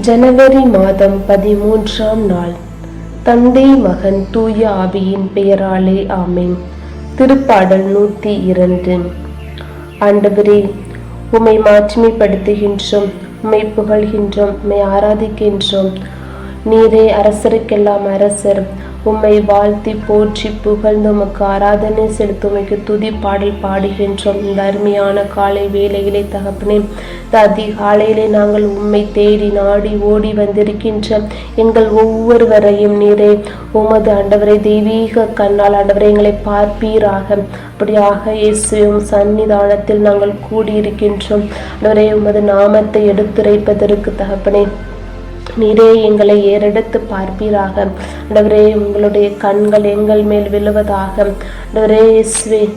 ஜனவரி மாதம் பதிமூன்றாம் நாள். தந்தை மகன் தூய ஆவியின் பெயராலே ஆமேன். திருப்பாடல் நூற்றி இரண்டு. ஆண்டவரே உம்மை மாட்சிமைப்படுத்துகின்றோம் உமை புகழ்கின்றோம் உம்மை ஆராதிக்கின்றோம். நீரே அரசருக்கெல்லாம் அரசர். உம்மை வாழ்த்தி போற்றி புகழ்ந்து உமக்கு ஆராதனை செலுத்துமைக்கு துதி பாடல் பாடுகின்றோம். இந்த அருமையான காலை வேளையிலே தகப்பனே அதிகாலையிலே நாங்கள் உம்மை தேடி நாடி ஓடி வந்திருக்கின்ற எங்கள் ஒவ்வொருவரையும் நீரே உமது ஆண்டவரை தெய்வீக கண்ணால் ஆண்டவரை எங்களை பார்ப்பீராக. அப்படியாக இயேசுவும் சன்னிதானத்தில் நாங்கள் கூடியிருக்கின்றோம். ஆண்டவரே உமது நாமத்தை எடுத்துரைப்பதற்கு தகப்பனே நீரே எங்களை ஏறெடுத்து பார்ப்பீராக. அடவரே உங்களுடைய கண்கள் எங்கள் மேல் விழுவதாக.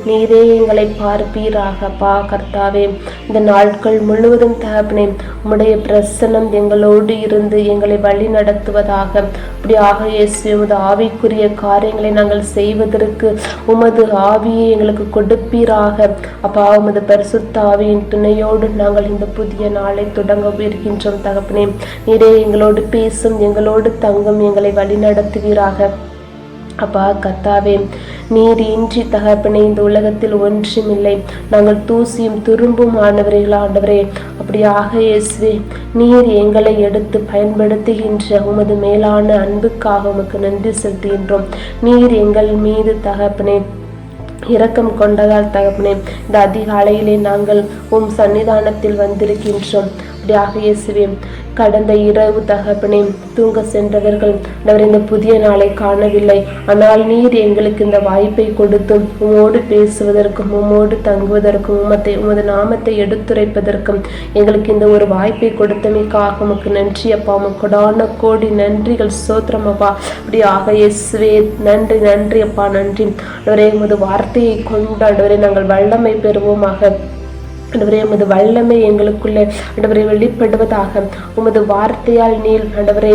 நீரே எங்களை பார்ப்பீராக. பா கர்த்தாவே இந்த நாட்கள் முழுவதும் தகப்பனே உம்முடைய பிரசனம் எங்களோடு இருந்து எங்களை வழி நடத்துவதாக. அப்படியாக இயேசுவே உமது ஆவிக்குரிய காரியங்களை நாங்கள் செய்வதற்கு உமது ஆவியை எங்களுக்கு கொடுப்பீராக. அப்பா உமது பரிசுத்த ஆவியின் துணையோடு நாங்கள் இந்த புதிய நாளை தொடங்க இருக்கின்றோம் தகப்பனே. நீரே எங்கள் எங்களோடு பேசும் எங்களோடு தங்கும் எங்களை வழிநடத்துவீராக. அப்பா கத்தாவே நீர் இன்றி தகப்பனே இந்த உலகத்தில் ஒன்றுமில்லை. நாங்கள் தூசியும் துரும்பும் ஆனவர்கள் ஆண்டவரே. அப்படியாக இயேசுவே நீர் எங்களை எடுத்து பயன்படுத்துகின்ற உமது மேலான அன்புக்காக உமக்கு நன்றி செலுத்துகின்றோம். நீர் எங்கள் மீது தகப்பனை இரக்கம் கொண்டதால் தகப்பனே இந்த அதிகாலையிலே நாங்கள் உம் சன்னிதானத்தில் வந்திருக்கின்றோம். அப்படியாக இயேசுவே கடந்த இரவு தகப்பனே தூங்க சென்றவர்கள் அவர் இந்த புதிய நாளை காணவில்லை. ஆனால் நீர் எங்களுக்கு இந்த வாய்ப்பை கொடுத்தும் உமோடு பேசுவதற்கும் உமோடு தங்குவதற்கும் உமத்தை உமது நாமத்தை எடுத்துரைப்பதற்கும் எங்களுக்கு இந்த ஒரு வாய்ப்பை கொடுத்தமைக்காக உமக்கு நன்றி அப்பா உமக்குடான கோடி நன்றிகள் சோத்திரம் அப்பா. அப்படியாக இயேசுவே நன்றி நன்றி அப்பா நன்றி. அவரே உமது வார்த்தையை கொண்டு நாங்கள் வல்லமை பெறுவோமாக. ஆண்டவரே உமது வல்லமை எங்களுக்குள்ளே ஆண்டவரை வெளிப்படுவதாக உமது வார்த்தையால் நீர் ஆண்டவரே.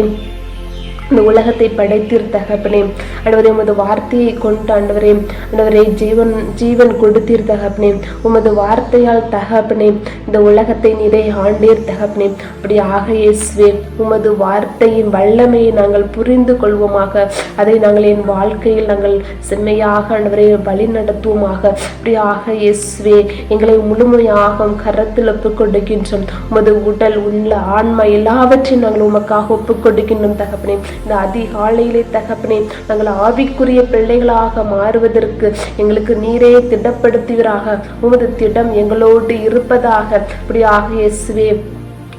இந்த உலகத்தை படைத்தீர் தகப்பனே. ஆண்டவரே உமது வார்த்தையை கொண்டு ஆண்டவரே ஆண்டவரே ஜீவன் ஜீவன் கொடுத்தீர் தகப்பனே. உமது வார்த்தையால் தகப்பனே இந்த உலகத்தை நிறை ஆண்டீர் தகப்பனே. அப்படி ஆக இயேசுவே உமது வார்த்தையின் வல்லமையை நாங்கள் புரிந்து கொள்வோமாக. அதை நாங்கள் என் வாழ்க்கையில் நாங்கள் செம்மையாக ஆண்டவரை வழி நடத்துவோமாக அப்படி ஆக இயேசுவே எங்களை முழுமையாக கரத்தில் ஒப்புக்கொடுக்கின்றோம். உமது உடல் உள்ள ஆன்மா எல்லாவற்றையும் நாங்கள் உமக்காக ஒப்புக்கொடுக்கின்றோம் தகப்பனே. இந்த அதிகாலையிலே தகப்பனே நாங்கள் ஆவிக்குரிய பிள்ளைகளாக மாறுவதற்கு எங்களுக்கு நீரே திடப்படுத்துவீராக. உமது திடம் எங்களோடு இருப்பதாக. இப்படியாக இயேசுவே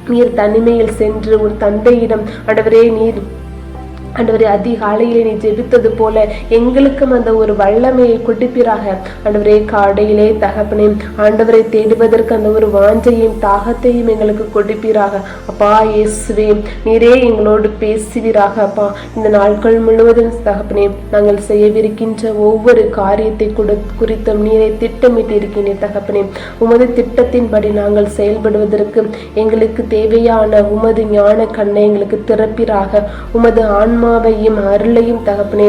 நீர் தனிமையில் சென்று உன் தந்தையிடம் அடவரே நீர் ஆண்டவரே அதிகாலையிலே நீ ஜெபித்தது போல எங்களுக்கும் அந்த ஒரு வல்லமையை கொடுப்பீராக. ஆண்டவரே காடையிலே தகப்பனே ஆண்டவரை தேடுவதற்கு அந்த ஒரு வாஞ்சையும் தாகத்தையும் எங்களுக்கு கொடுப்பீராக. அப்பா இயேசுவே நீரே எங்களோடு பேசுவீராக அப்பா. இந்த நாட்கள் முழுவதும் தகப்பனே நாங்கள் செய்யவிருக்கின்ற ஒவ்வொரு காரியத்தை கொடு குறித்தும் நீரை திட்டமிட்டு இருக்கின்றேன் தகப்பனே. உமது திட்டத்தின்படி நாங்கள் செயல்படுவதற்கு எங்களுக்கு தேவையான உமது ஞான கண்ணை எங்களுக்கு திறப்பீராக. உமது ஆன்மா ஆன்மாவையும் அருளையும் தகப்பனே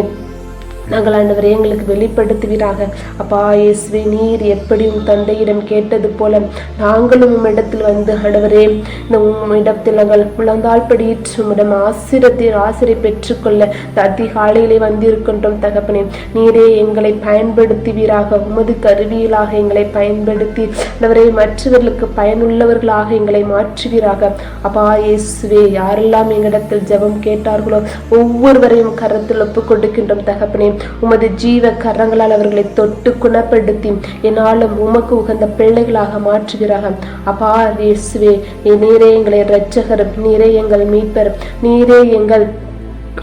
நாங்கள் ஆண்டவரே எங்களுக்கு வெளிப்படுத்துவீராக. அப்பா இயேசுவே நீர் எப்படி உன் தந்தையிடம் கேட்டது போல நாங்களும் உம்மிடத்தில் வந்து ஆண்டவரே இந்த உம்மிடத்தில் நாங்கள் முழந்தால் படியிற்று உம்மிடம் ஆசிரியத்தில் ஆசிரியை பெற்றுக்கொள்ள அதிகாலையிலே வந்திருக்கின்றோம் தகப்பனே. நீரே எங்களை பயன்படுத்துவீராக உமது கருவியலாக எங்களை பயன்படுத்தி ஆண்டவரே மற்றவர்களுக்கு பயனுள்ளவர்களாக எங்களை மாற்றுவீராக. அப்பா இயேசுவே யாரெல்லாம் எங்களிடத்தில் ஜெபம் கேட்டார்களோ ஒவ்வொருவரையும் கரத்தில் ஒப்புக் கொடுக்கின்றோம் தகப்பனே. உமது ஜீவ கரங்களால் அவர்களை தொட்டு குணப்படுத்தி என்னாலும் உமக்கு உகந்த பிள்ளைகளாக மாற்றுகிறாக. அப்பா இயேசுவே நீரே எங்களை இரட்சகர் நீரே எங்கள் மீட்பர் நீரே எங்கள்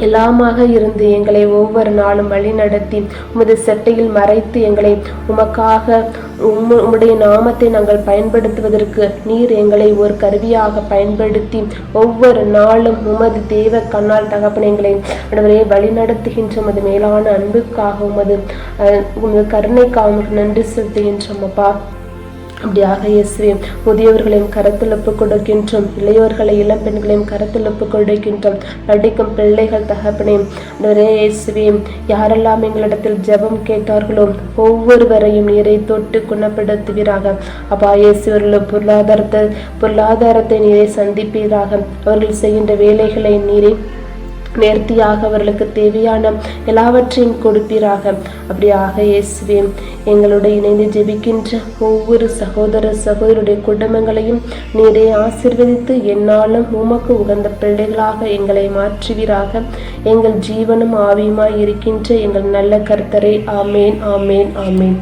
எல்லாமாக இருந்து எங்களை ஒவ்வொரு நாளும் வழி நடத்தி உமது செட்டையில் மறைத்து எங்களை உமக்காக உம் உம்முடைய நாமத்தை நாங்கள் பயன்படுத்துவதற்கு நீர் எங்களை ஒரு கருவியாக பயன்படுத்தி ஒவ்வொரு நாளும் உமது தேவ கண்ணால் தகப்பன எங்களை ஆண்டவரே வழி நடத்துகின்ற உமது மேலான அன்புக்காக உமது அஹ், உமது கருணைக்காக நன்றி செலுத்துகின்றோம் அப்பா. அப்படியாக இயேசுவே முதியவர்களையும் கரத்தில் ஒப்புக் கொடுக்கின்றோம். இளையோர்களை இளம் பெண்களையும் கரத்தில் ஒப்புக் கொடுக்கின்றோம். நடிக்கும் பிள்ளைகள் தகப்பனே நிறைய இயேசுவே யாரெல்லாம் எங்களிடத்தில் ஜெபம் கேட்டார்களோ ஒவ்வொருவரையும் நீரை தொட்டு குணப்படுத்துவீராக. அப்பா இயேசுவர்களும் பொருளாதாரத்தை பொருளாதாரத்தை நீரை சந்திப்பீராக. அவர்கள் செய்கின்ற வேலைகளை நீரை நேர்த்தியாக அவர்களுக்கு தேவையான எல்லாவற்றையும் கொடுப்பீராக. அப்படியாக இயேசுவே எங்களோட இணைந்து ஜெபிக்கின்ற ஒவ்வொரு சகோதர சகோதரருடைய குடும்பங்களையும் நீரே ஆசிர்வதித்து என்னாலும் உமக்கு உகந்த பிள்ளைகளாக எங்களை மாற்றுவீராக. எங்கள் ஜீவனும் ஆவியுமாய் இருக்கின்ற எங்கள் நல்ல கர்த்தரை ஆமேன் ஆமேன் ஆமேன்.